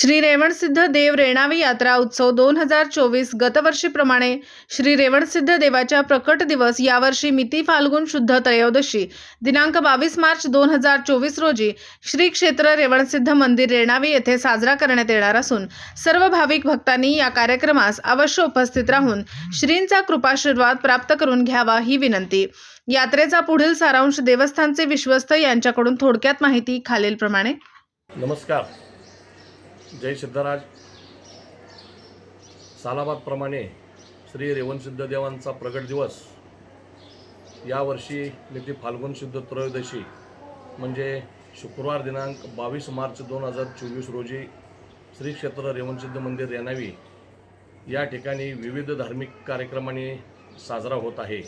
श्री रेवणसिद्ध देव रेणावी यात्रा उत्सव दोन हजार चोवीस गतवर्षीप्रमाणे श्री रेवणसिद्ध देवाच्या प्रकट दिवस यावर्षी मिती फाल्गुन शुद्ध त्रयोदशी दिनांक बावीस मार्च दोन हजार चोवीस रोजी श्री क्षेत्र रेवणसिद्ध मंदिर रेणावी येथे साजरा करण्यात येणार असून सर्व भाविक भक्तांनी या कार्यक्रमास अवश्य उपस्थित राहून श्रींचा कृपाशीर्वाद प्राप्त करून घ्यावा ही विनंती. यात्रेचा पुढील सारांश देवस्थानचे विश्वस्त यांच्याकडून थोडक्यात माहिती खालीलप्रमाणे. नमस्कार. जय सिद्धराज. सालाबादप्रमाणे श्री रेवणसिद्ध देवांचा प्रगट दिवस. यावर्षी मिती फाल्गुन सिद्ध त्रयोदशी म्हणजे शुक्रवार दिनांक बावीस मार्च दोन हजार चोवीस रोजी श्री क्षेत्र रेवणसिद्ध मंदिर रेणावी या ठिकाणी विविध धार्मिक कार्यक्रमाने साजरा होत आहे.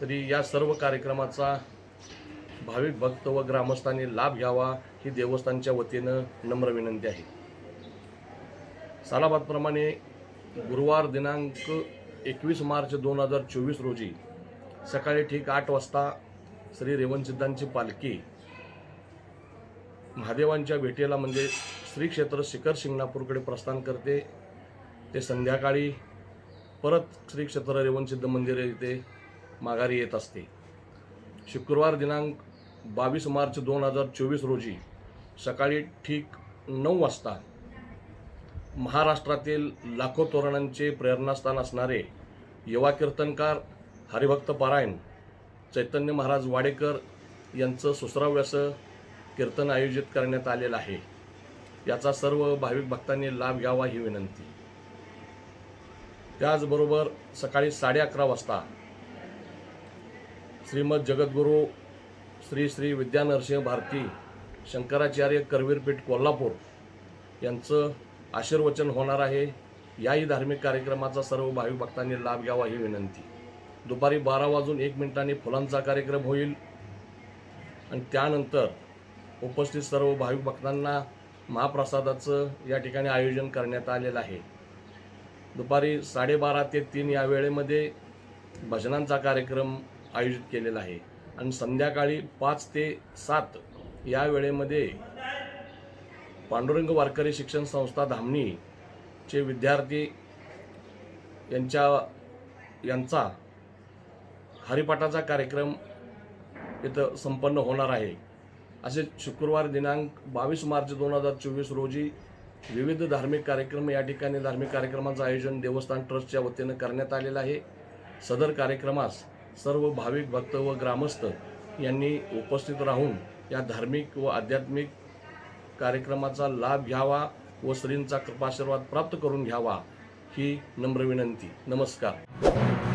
तरी या सर्व कार्यक्रमाचा भाविक भक्त व ग्रामस्थांनी लाभ घ्यावा ही देवस्थानच्या वतीनं नम्र विनंती आहे. सालाबादप्रमाणे गुरुवार दिनांक एकवीस मार्च दोन हजार चोवीस रोजी सकाळी ठीक आठ वाजता श्री रेवणसिद्धांची पालखी महादेवांच्या भेटीला म्हणजे श्री क्षेत्र शिखर शिंगणापूरकडे प्रस्थान करते. ते संध्याकाळी परत श्री क्षेत्र रेवणसिद्ध मंदिर येथे माघारी येत असते. शुक्रवार दिनांक बावीस मार्च दोन हजार चोवीस रोजी सकाळी ठीक नऊ वाजता महाराष्ट्रातील लाखो तोरणांचे प्रेरणास्थान असणारे युवा कीर्तनकार हरिभक्त पारायण चैतन्य महाराज वाडेकर यांचं सुसराव्यासं कीर्तन आयोजित करण्यात आलेलं आहे. याचा सर्व भाविक भक्तांनी लाभ घ्यावा ही विनंती. त्याचबरोबर सकाळी साडे अकरा वाजता श्रीमद जगद्गुरू श्री श्री विद्यानरसिंह भारती शंकराचार्य करवीरपीठ कोल्हापूर यांचं आशीर्वचन होणार आहे. याही धार्मिक कार्यक्रमाचा सर्व भाविक भक्तांनी लाभ घ्यावा ही विनंती. दुपारी बारा वाजून एक मिनिटांनी फुलांचा कार्यक्रम होईल. आणि त्यानंतर उपस्थित सर्व भाविक भक्तांना महाप्रसादाचं या ठिकाणी आयोजन करण्यात आलेलं आहे. दुपारी साडेबारा ते तीन या वेळेमध्ये भजनांचा कार्यक्रम आयोजित केलेला आहे. आणि संध्याकाळी पाच ते सात या वेळेमध्ये पांडुरंग वारकरी शिक्षण संस्था धामणीचे विद्यार्थी यांच्या यांचा हरिपाठाचा कार्यक्रम इथं संपन्न होणार आहे. असे शुक्रवार दिनांक बावीस मार्च दोन हजार चोवीस रोजी विविध धार्मिक कार्यक्रम या ठिकाणी धार्मिक कार्यक्रमाचं आयोजन देवस्थान ट्रस्टच्या वतीनं करण्यात आलेलं आहे. सदर कार्यक्रमास सर्व भाविक भक्त व ग्रामस्थ यांनी उपस्थित राहून या धार्मिक व आध्यात्मिक कार्यक्रमाचा लाभ घ्यावा व श्रींचा कृपाशीर्वाद प्राप्त करून घ्यावा ही नम्र विनंती. नमस्कार.